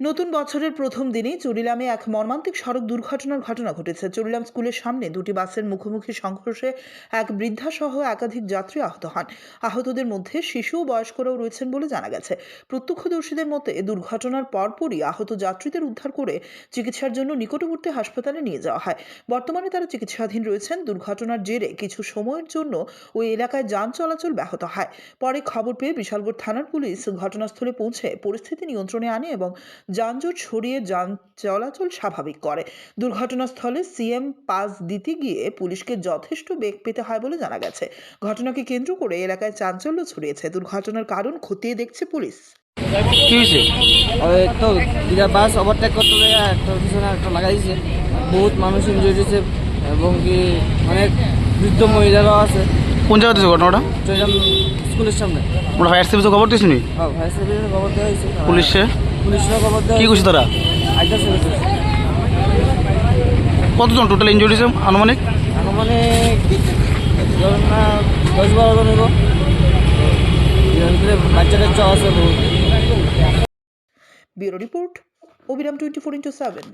নতুন বছরের প্রথম দিনেই চুরিলামে এক মর্মান্তিক সড়ক দুর্ঘটনার ঘটনা ঘটেছে। চুরিলাম স্কুলের সামনে দুটি বাসের মুখোমুখি সংঘর্ষে এক বৃদ্ধাসহ একাধিক যাত্রী আহত হন। আহতদের মধ্যে শিশু ও বয়স্করাও রয়েছেন বলে জানা গেছে। প্রত্যক্ষদর্শীদের মতে দুর্ঘটনার পরপরই আহত যাত্রীদের উদ্ধার করে চিকিৎসার জন্য নিকটবর্তী হাসপাতালে নিয়ে যাওয়া হয়। বর্তমানে তারা চিকিৎসাধীন রয়েছেন। দুর্ঘটনার জেরে কিছু সময়ের জন্য ওই এলাকায় যান চলাচল ব্যাহত হয়। পরে খবর পেয়ে বিশালগড় থানার পুলিশ ঘটনাস্থলে পৌঁছে পরিস্থিতি নিয়ন্ত্রণে আনে এবং যানজট সরিয়ে যান চলাচল স্বাভাবিক করে। দুর্ঘটনাস্থলে সিএম পাস দিতে গিয়ে পুলিশকে যথেষ্ট বেগ পেতে হয় বলে জানা গেছে। ঘটনাকে কেন্দ্র করে এলাকায় চাঞ্চল্য ছড়িয়েছে। দুর্ঘটনার কারণ খতিয়ে দেখছে পুলিশ। কি হয়েছে? ওই তো দুটা বাস ওভারটেক করতে গিয়ে একটা পিছনে একটা লাগাই দিয়েছে। বহুত মানুষ ইনজয় হয়েছে এবং কি অনেক বৃদ্ধ মহিলারাও আছে। কোন জায়গাতে ঘটনাটা? স্কুলের সামনে। ফায়ার সার্ভিসে খবর দিয়েছি নি হ্যাঁ ফায়ার সার্ভিসের খবর দেওয়া হয়েছে। পুলিশে? কি করছে তারা? কতজন টোটাল ইঞ্জুরি হয়েছে আনুমানিক? আনুমানিক ধরুন না দশ বারো জন হইব। এর ভিতরে বাচ্চা কাচ্চা আছে ব্যুরো রিপোর্ট অবিরাম টোয়েন্টি ফোর ইন্টু সেভেন।